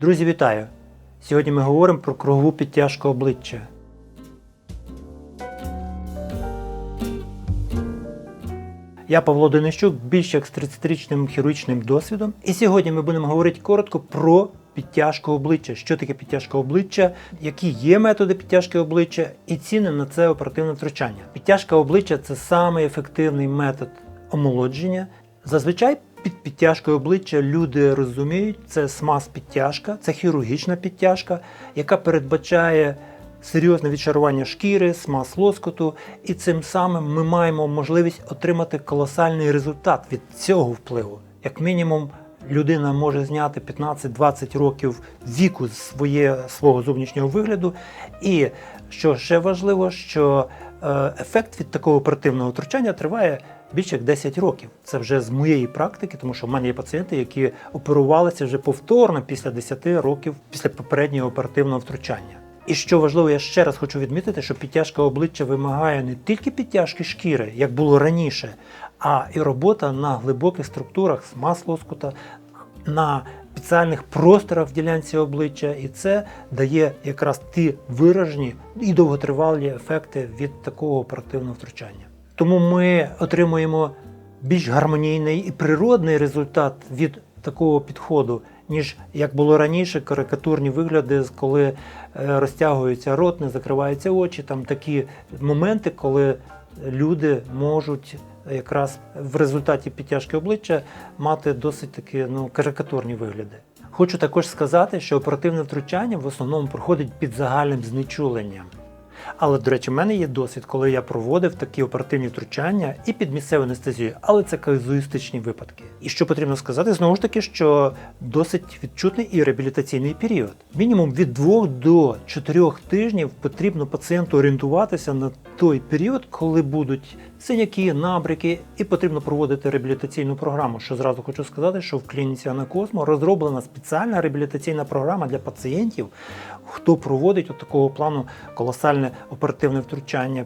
Друзі, вітаю! Сьогодні ми говоримо про кругову підтяжку обличчя. Я Павло Денищук, більш як з 30-річним хірургічним досвідом. І сьогодні ми будемо говорити коротко про підтяжку обличчя. Що таке підтяжка обличчя, які є методи підтяжки обличчя і ціни на це оперативне втручання. Підтяжка обличчя це самий ефективний метод омолодження. Зазвичай під підтяжкою обличчя люди розуміють, це смаз-підтяжка, це хірургічна підтяжка, яка передбачає серйозне відшарування шкіри, смаз лоскоту, і цим самим ми маємо можливість отримати колосальний результат від цього впливу. Як мінімум, людина може зняти 15-20 років віку з своє, свого зовнішнього вигляду. І що ще важливо, що е, ефект від такого оперативного втручання триває більше як 10 років. Це вже з моєї практики, тому що в мене є пацієнти, які оперувалися вже повторно після 10 років після попереднього оперативного втручання. І що важливо, я ще раз хочу відмітити, що підтяжка обличчя вимагає не тільки підтяжки шкіри, як було раніше, а і робота на глибоких структурах смаз лоскута, на спеціальних просторах в ділянці обличчя, і це дає якраз ті виражені і довготривалі ефекти від такого оперативного втручання. Тому ми отримуємо більш гармонійний і природний результат від такого підходу, ніж як було раніше, карикатурні вигляди, коли е, розтягується рот, не закриваються очі. Там такі моменти, коли люди можуть якраз в результаті підтяжки обличчя мати досить такі ну, карикатурні вигляди. Хочу також сказати, що оперативне втручання в основному проходить під загальним знечуленням. Але, до речі, в мене є досвід, коли я проводив такі оперативні втручання і під місцеву анестезію, але це казуїстичні випадки. І що потрібно сказати, знову ж таки, що досить відчутний і реабілітаційний період. Мінімум від 2 до 4 тижнів потрібно пацієнту орієнтуватися на той період, коли будуть синяки, набряки, і потрібно проводити реабілітаційну програму. Що зразу хочу сказати, що в клініці Анакосмо розроблена спеціальна реабілітаційна програма для пацієнтів, хто проводить от такого плану колосальне оперативне втручання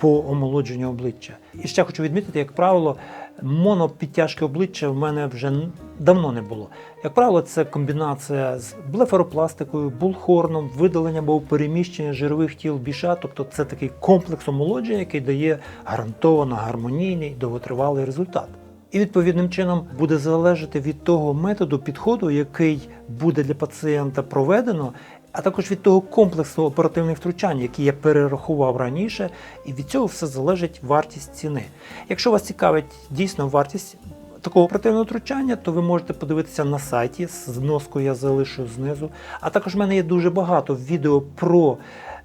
по омолодженню обличчя. І ще хочу відмітити, як правило, монопідтяжки обличчя в мене вже давно не було. Як правило, це комбінація з блефаропластикою, булхорном, видаленням або переміщення жирових тіл біша, тобто це такий комплекс омолодження, який дає гарантовано гармонійний довготривалий результат. І відповідним чином буде залежати від того методу підходу, який буде для пацієнта проведено, а також від того комплексу оперативних втручань, які я перерахував раніше, і від цього все залежить вартість ціни. Якщо вас цікавить дійсно вартість такого оперативного втручання, то ви можете подивитися на сайті, зноскою я залишу знизу. А також в мене є дуже багато відео про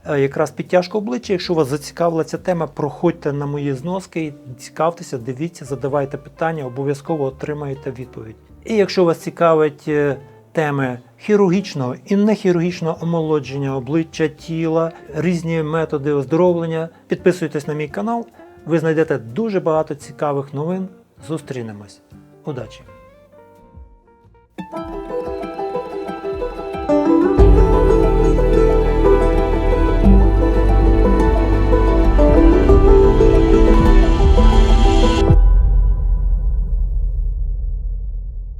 е, якраз підтяжку обличчя. Якщо вас зацікавила ця тема, проходьте на мої зноски, цікавтеся, дивіться, задавайте питання, обов'язково отримаєте відповідь. І якщо вас цікавить е, теми хірургічного і нехірургічного омолодження обличчя, тіла, різні методи оздоровлення, підписуйтесь на мій канал, ви знайдете дуже багато цікавих новин. Зустрінемось. Удачі!